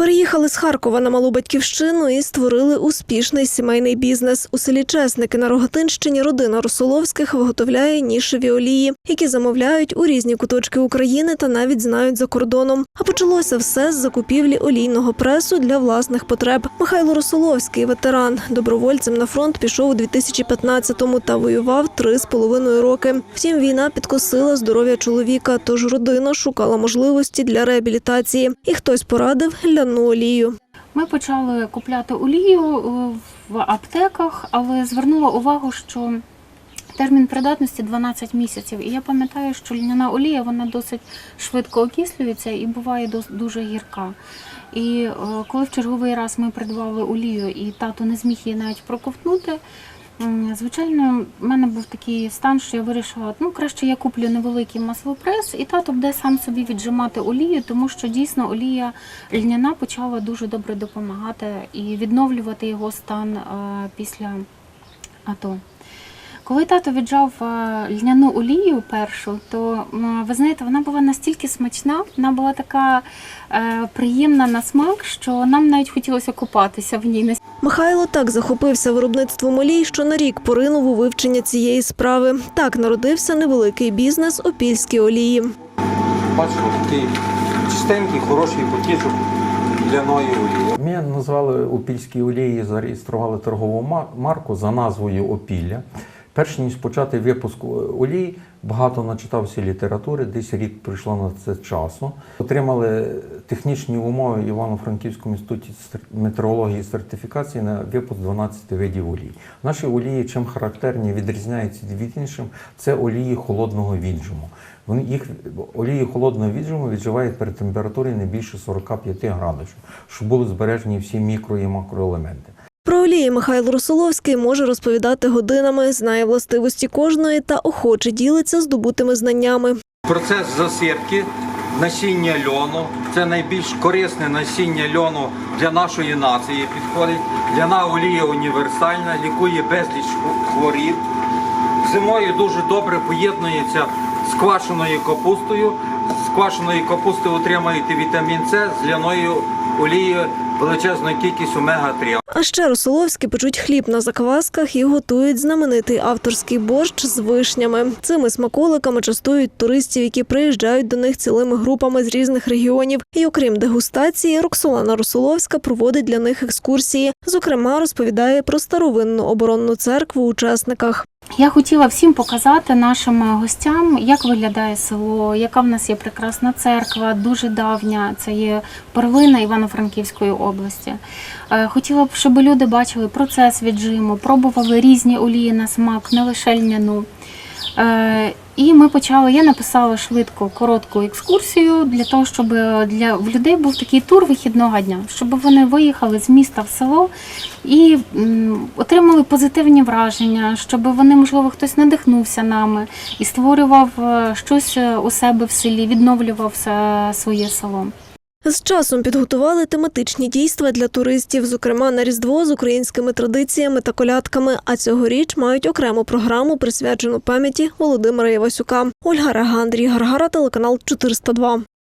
Переїхали з Харкова на малу батьківщину і створили успішний сімейний бізнес. У селі Чесники на Рогатинщині родина Росоловських виготовляє нішеві олії, які замовляють у різні куточки України та навіть знають за кордоном. А почалося все з закупівлі олійного пресу для власних потреб. Михайло Росоловський, ветеран, добровольцем на фронт пішов у 2015-му та воював три з половиною роки. Втім, війна підкосила здоров'я чоловіка, тож родина шукала можливості для реабілітації. І хтось порадив ляну олію. Ми почали купляти олію е, в аптеках, але звернула увагу, що термін придатності 12 місяців. І я пам'ятаю, що льняна олія вона досить швидко окислюється і буває дуже гірка. І е, коли в черговий раз ми придбали олію, і тато не зміг її навіть проковтнути. Звичайно, в мене був такий стан, що я вирішила, ну краще я куплю невеликий маслопрес, і тато буде сам собі віджимати олію, тому що дійсно олія льняна почала дуже добре допомагати і відновлювати його стан е, після АТО. Коли тато віджав е, льняну олію першу, то ви знаєте, вона була настільки смачна, вона була така е, приємна на смак, що нам навіть хотілося купатися в ній. Михайло так захопився виробництвом олій, що на рік поринув у вивчення цієї справи. Так народився невеликий бізнес опільські олії. Бачимо такий чистенький, хороший потічок ляної олії. Ми назвали опільські олії, зареєстрували торгову марку за назвою Опілля. Перш ніж почати випуск олій, багато начитався літератури, десь рік прийшло на це часу. Отримали технічні умови Івано-Франківському інституті метеорології і сертифікації на випуск 12 видів олій. Наші олії, чим характерні, відрізняються від іншим, це олії холодного віджиму. Вони їх олії холодного віджиму відживають при температурі не більше 45 градусів, щоб були збережені всі мікро і макроелементи. Про олії Михайло Росоловський може розповідати годинами, знає властивості кожної та охоче ділиться здобутими знаннями. Процес засипки насіння льону це найбільш корисне насіння льону для нашої нації підходить. Ляна олія універсальна, лікує безліч хворіб. Зимою дуже добре поєднується з квашеною капустою. З квашеної капусти отримаєте вітамін С, з ляною олією величезну кількість омега-3. А ще Росоловські печуть хліб на заквасках і готують знаменитий авторський борщ з вишнями. Цими смаколиками частують туристів, які приїжджають до них цілими групами з різних регіонів. І окрім дегустації, Роксолана Росоловська проводить для них екскурсії. Зокрема, розповідає про старовинну оборонну церкву учасниках. Я хотіла всім показати нашим гостям, як виглядає село, яка в нас є прекрасна церква, дуже давня. Це є перлина Івано-Франківської області. Е, Хотіла б, щоб люди бачили процес віджиму, пробували різні олії на смак, не лише льняну. Е, І ми почали. Я написала швидко коротку екскурсію для того, щоб для в людей був такий тур вихідного дня, щоб вони виїхали з міста в село і м, отримали позитивні враження, щоб вони, можливо, хтось надихнувся нами і створював е, щось е, у себе в селі, відновлював е, своє село. З часом підготували тематичні дійства для туристів, зокрема на Різдво з українськими традиціями та колядками. А цьогоріч мають окрему програму, присвячену пам'яті Володимира Івасюка. Ольга Рега, Андрій Гаргара, телеканал 402.